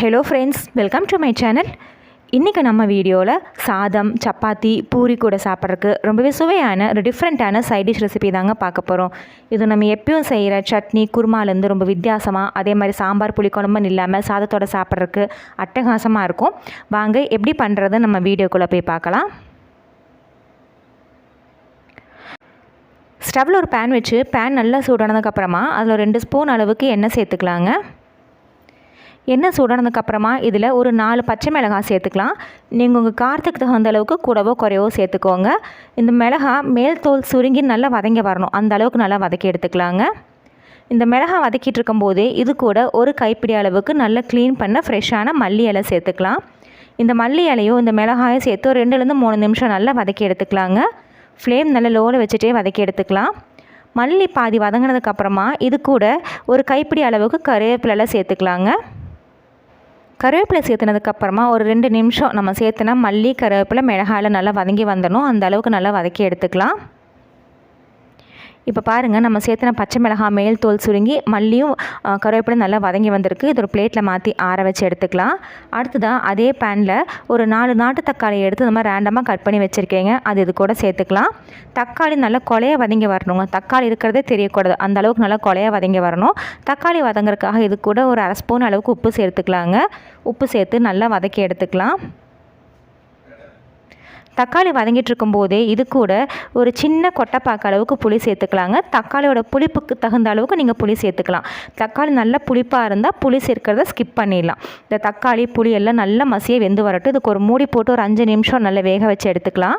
Hello friends welcome to my channel இன்றைக்கி நம்ம வீடியோவில் சாதம் சப்பாத்தி பூரி கூட சாப்பிட்றதுக்கு ரொம்பவே சுவையான ஒரு டிஃப்ரெண்ட்டான சைட் டிஷ் ரெசிபி தாங்க பார்க்க போகிறோம் இது நம்ம எப்பயும் செய்கிற சட்னி குருமாலேருந்து ரொம்ப வித்தியாசமாக அதே மாதிரி சாம்பார் புளிக்குழம்புன்னு இல்லாமல் சாதத்தோட சாப்பிட்றதுக்கு அட்டகாசமாக இருக்கும். வாங்க எப்படி பண்ணுறது நம்ம வீடியோக்குள்ளே போய் பார்க்கலாம். ஸ்டவ்வில் ஒரு பேன் வச்சு பேன் நல்லா சூடானதுக்கப்புறமா அதில் ரெண்டு ஸ்பூன் அளவுக்கு எண்ணெய் சேர்த்துக்கலாங்க. எண்ணெய் சூடானதுக்கப்புறமா இதில் ஒரு நாலு பச்சை மிளகாய் சேர்த்துக்கலாம். நீங்கள் உங்கள் காரத்துக்கு தகுந்த அளவுக்கு கூடவோ குறைவோ சேர்த்துக்கோங்க. இந்த மிளகாய் மேல் தோல் சுருங்கி நல்லா வதங்கி வரணும். அந்த அளவுக்கு நல்லா வதக்கி எடுத்துக்கலாங்க. இந்த மிளகாய் வதக்கிட்டு இருக்கும்போதே இது கூட ஒரு கைப்பிடி அளவுக்கு நல்லா க்ளீன் பண்ண ஃப்ரெஷ்ஷான மல்லி இலை சேர்த்துக்கலாம். இந்த மல்லி இலையும் இந்த மிளகாயும் சேர்த்து ஒரு ரெண்டுலேருந்து மூணு நிமிஷம் நல்லா வதக்கி எடுத்துக்கலாங்க. ஃப்ளேம் நல்லா லோவில் வச்சுட்டே வதக்கி எடுத்துக்கலாம். மல்லி பாதி வதங்கினதுக்கப்புறமா இது கூட ஒரு கைப்பிடி அளவுக்கு கருவேப்பிலெல்லாம் சேர்த்துக்கலாங்க. கருவேப்பிலை சேர்த்துனதுக்கப்புறமா ஒரு ரெண்டு நிமிஷம் நம்ம சேர்த்துனா மல்லி கருவேப்பிலை மிளகாயில் நல்லா வதங்கி வந்துடணும். அந்த அளவுக்கு நல்லா வதக்கி எடுத்துக்கலாம். இப்போ பாருங்கள் நம்ம சேர்த்துன பச்சை மிளகாய் மேல் தோல் சுருங்கி மல்லியும் கருவேப்பிலும் நல்லா வதங்கி வந்திருக்கு. இது ஒரு பிளேட்டில் மாற்றி ஆற வச்சு எடுத்துக்கலாம். அடுத்ததாக அதே பேனில் ஒரு நாலு நாட்டு தக்காளி எடுத்து இந்த மாதிரி ரேண்டமாக கட் பண்ணி வச்சுருக்கீங்க. அது இது கூட சேர்த்துக்கலாம். தக்காளி நல்லா கொலைய வதங்கி வரணுங்க. தக்காளி இருக்கிறதே தெரியக்கூடாது. அந்த அளவுக்கு நல்லா கொலைய வதங்கி வரணும். தக்காளி வதங்குறதுக்காக இது கூட ஒரு அரை ஸ்பூன் அளவுக்கு உப்பு சேர்த்துக்கலாங்க. உப்பு சேர்த்து நல்லா வதக்கி எடுத்துக்கலாம். தக்காளி வதங்கிட்டு இருக்கும்போதே இது கூட ஒரு சின்ன கொட்டைப்பாக்க அளவுக்கு புளி சேர்த்துக்கலாங்க. தக்காளியோட புளிப்புக்கு தகுந்த அளவுக்கு நீங்கள் புளி சேர்த்துக்கலாம். தக்காளி நல்ல புளிப்பாக இருந்தால் புளி சேர்க்கிறத ஸ்கிப் பண்ணிடலாம். இந்த தக்காளி புளி எல்லாம் நல்லா மசிய வெந்து வரட்டும். இதுக்கு ஒரு மூடி போட்டு ஒரு அஞ்சு நிமிஷம் நல்லா வேக வச்சு எடுத்துக்கலாம்.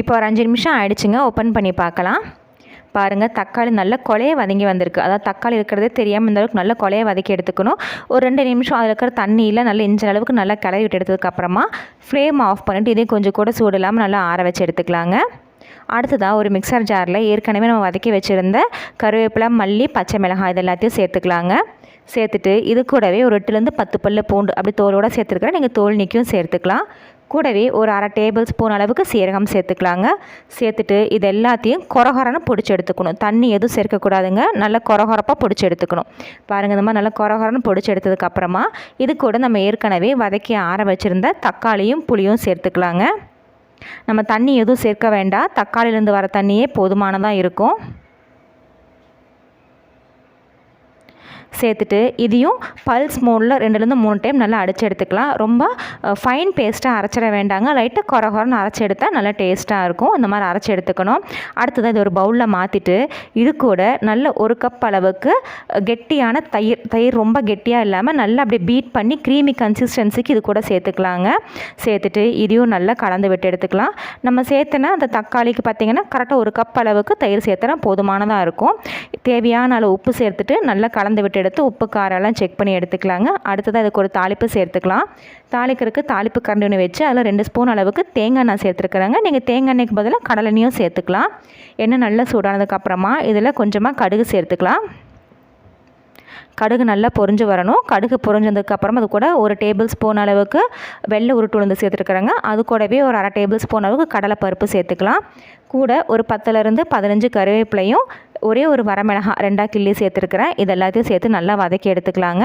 இப்போ ஒரு அஞ்சு நிமிஷம் ஆயிடுச்சுங்க. ஓப்பன் பண்ணி பார்க்கலாம். பாருங்கள் தக்காளி நல்ல கொலையை வதங்கி வந்திருக்கு. அதாவது தக்காளி இருக்கிறதே தெரியாமல் இந்த அளவுக்கு நல்ல கொலையை வதக்கி எடுத்துக்கணும். ஒரு ரெண்டு நிமிஷம் அதில் இருக்கிற தண்ணியில் நல்லா இஞ்ச அளவுக்கு நல்லா கிளறி விட்டு எடுத்ததுக்கப்புறமா ஃப்ளேம் ஆஃப் பண்ணிவிட்டு இதையும் கொஞ்சம் கூட சூடு இல்லாமல் நல்லா ஆற வச்சு எடுத்துக்கலாங்க. அடுத்ததாக ஒரு மிக்சர் ஜாரில் ஏற்கனவே நம்ம வதக்கி வச்சுருந்த கருவேப்பிலை மல்லி பச்சை மிளகாய் இது எல்லாத்தையும் சேர்த்துக்கலாங்க. சேர்த்துட்டு இது கூடவே ஒரு எட்டுலேருந்து பத்து பல்லு பூண்டு அப்படி தோலோடு சேர்த்துருக்குறேன் நீங்கள் தோல் நிற்கும் சேர்த்துக்கலாம். கூடவே ஒரு அரை டேபிள் ஸ்பூன் அளவுக்கு சீரகம் சேர்த்துக்கலாங்க. சேர்த்துட்டு இது எல்லாத்தையும் கொரகொரன்னு பிடிச்சி எடுத்துக்கணும். தண்ணி எதுவும் சேர்க்கக்கூடாதுங்க. நல்லா கொரகொரப்பாக பிடிச்சி எடுத்துக்கணும். பாருங்கள் இந்த மாதிரி நல்லா கொரகொரன்னு பிடிச்சி எடுத்ததுக்கப்புறமா இது கூட நம்ம ஏற்கனவே வதக்கி ஆற வச்சுருந்த தக்காளியும் புளியும் சேர்த்துக்கலாங்க. நம்ம தண்ணி எதுவும் சேர்க்க வேண்டாம். தக்காளியிலேருந்து வர தண்ணியே போதுமானதாக இருக்கும். சேர்த்துட்டு இதையும் பல்ஸ் மோடில் ரெண்டுலேருந்து மூணு டைம் நல்லா அடித்து எடுத்துக்கலாம். ரொம்ப ஃபைன் பேஸ்ட்டாக அரைச்சிட வேண்டாங்க. லைட்டாக குறை குறைன்னு அரைச்சி எடுத்தால் நல்லா டேஸ்ட்டாக இருக்கும். இந்த மாதிரி அரைச்சி எடுத்துக்கணும். அடுத்தது இது ஒரு பவுலில் மாற்றிட்டு இது கூட நல்ல ஒரு கப் அளவுக்கு கெட்டியான தயிர். தயிர் ரொம்ப கெட்டியாக இல்லாமல் நல்லா அப்படியே பீட் பண்ணி க்ரீமி கன்சிஸ்டன்சிக்கு இது கூட சேர்த்துக்கலாங்க. சேர்த்துட்டு இதையும் நல்லா கலந்து விட்டு எடுத்துக்கலாம். நம்ம சேர்த்துனா அந்த தக்காளிக்கு பார்த்திங்கன்னா கரெக்டாக ஒரு கப் அளவுக்கு தயிர் சேர்த்துனா போதுமானதாக இருக்கும். தேவையான அளவு உப்பு சேர்த்துட்டு நல்லா கலந்து விட்டு எடுத்து உப்பு காரெல்லாம் செக் பண்ணி எடுத்துக்கலாங்க. அடுத்தது அதுக்கு ஒரு தாளிப்பு சேர்த்துக்கலாம். தாளிக்கிறதுக்கு தாளிப்பு கரண்டி ஒன்று வச்சு அதில் ரெண்டு ஸ்பூன் அளவுக்கு தேங்காய் எண்ணெய் சேர்த்துருக்குறாங்க. நீங்கள் தேங்காய் எண்ணெய்க்கு பதிலாக கடலெண்ணையும் சேர்த்துக்கலாம். எண்ணெய் நல்லா சூடானதுக்கப்புறமா இதில் கொஞ்சமாக கடுகு சேர்த்துக்கலாம். கடுகு நல்லா பொறிஞ்சு வரணும். கடுகு பொறிஞ்சதுக்கப்புறம் அது கூட ஒரு டேபிள் ஸ்பூன் அளவுக்கு வெள்ளை உருட்டு உளுந்து சேர்த்துருக்குறேங்க. அது கூடவே ஒரு அரை டேபிள் ஸ்பூன் அளவுக்கு கடலைப்பருப்பு சேர்த்துக்கலாம். கூட ஒரு பத்துலேருந்து பதினஞ்சு கருவேப்பிலையும் ஒரே ஒரு வரமிளகா ரெண்டாக கிள்ளி சேர்த்துருக்குறேன். இது எல்லாத்தையும் சேர்த்து நல்லா வதக்கி எடுத்துக்கலாங்க.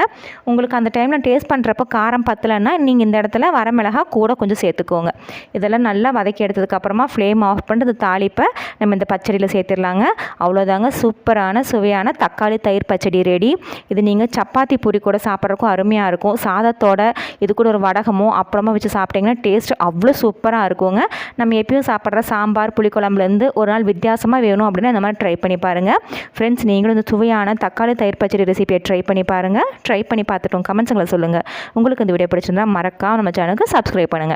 உங்களுக்கு அந்த டைமில் டேஸ்ட் பண்ணுறப்போ காரம் பத்தலைன்னா நீங்கள் இந்த இடத்துல வரமிளகா கூட கொஞ்சம் சேர்த்துக்கோங்க. இதெல்லாம் நல்லா வதக்கி எடுத்ததுக்கப்புறமா ஃப்ளேம் ஆஃப் பண்ணிட்டு தாளிப்பை நம்ம இந்த பச்சடியில் சேர்த்துடலாங்க. அவ்வளோதாங்க சூப்பரான சுவையான தக்காளி தயிர் பச்சடி ரெடி இது நீங்கள் சப்பாத்தி பூரி கூட சாப்பிட்றதுக்கும் அருமையாக இருக்கும். சாதத்தோட இது கூட ஒரு வடகமோ அப்புறமா வச்சு சாப்பிட்டிங்கன்னா டேஸ்ட் அவ்வளோ சூப்பராக இருக்குங்க. நம்ம எப்பயும் சாப்பிட்ற சாம்பார் புளிக்குழம்புலேருந்து ஒரு நாள் வித்தியாசமாக வேணும் அப்படின்னா இந்த மாதிரி ட்ரை பண்ணி பாருங்கள் ஃப்ரெண்ட்ஸ் நீங்களும் இந்த சுவையான தக்காளி தயிர் பச்சடி ரெசிபியை ட்ரை பண்ணி பாருங்கள் ட்ரை பண்ணி பார்த்துட்டோம். கமெண்ட்ஸுங்களை சொல்லுங்கள் உங்களுக்கு இந்த வீடியோ பிடிச்சிருந்தா மறக்காமல் நம்ம சேனலுக்கு சப்ஸ்கிரைப் பண்ணுங்கள்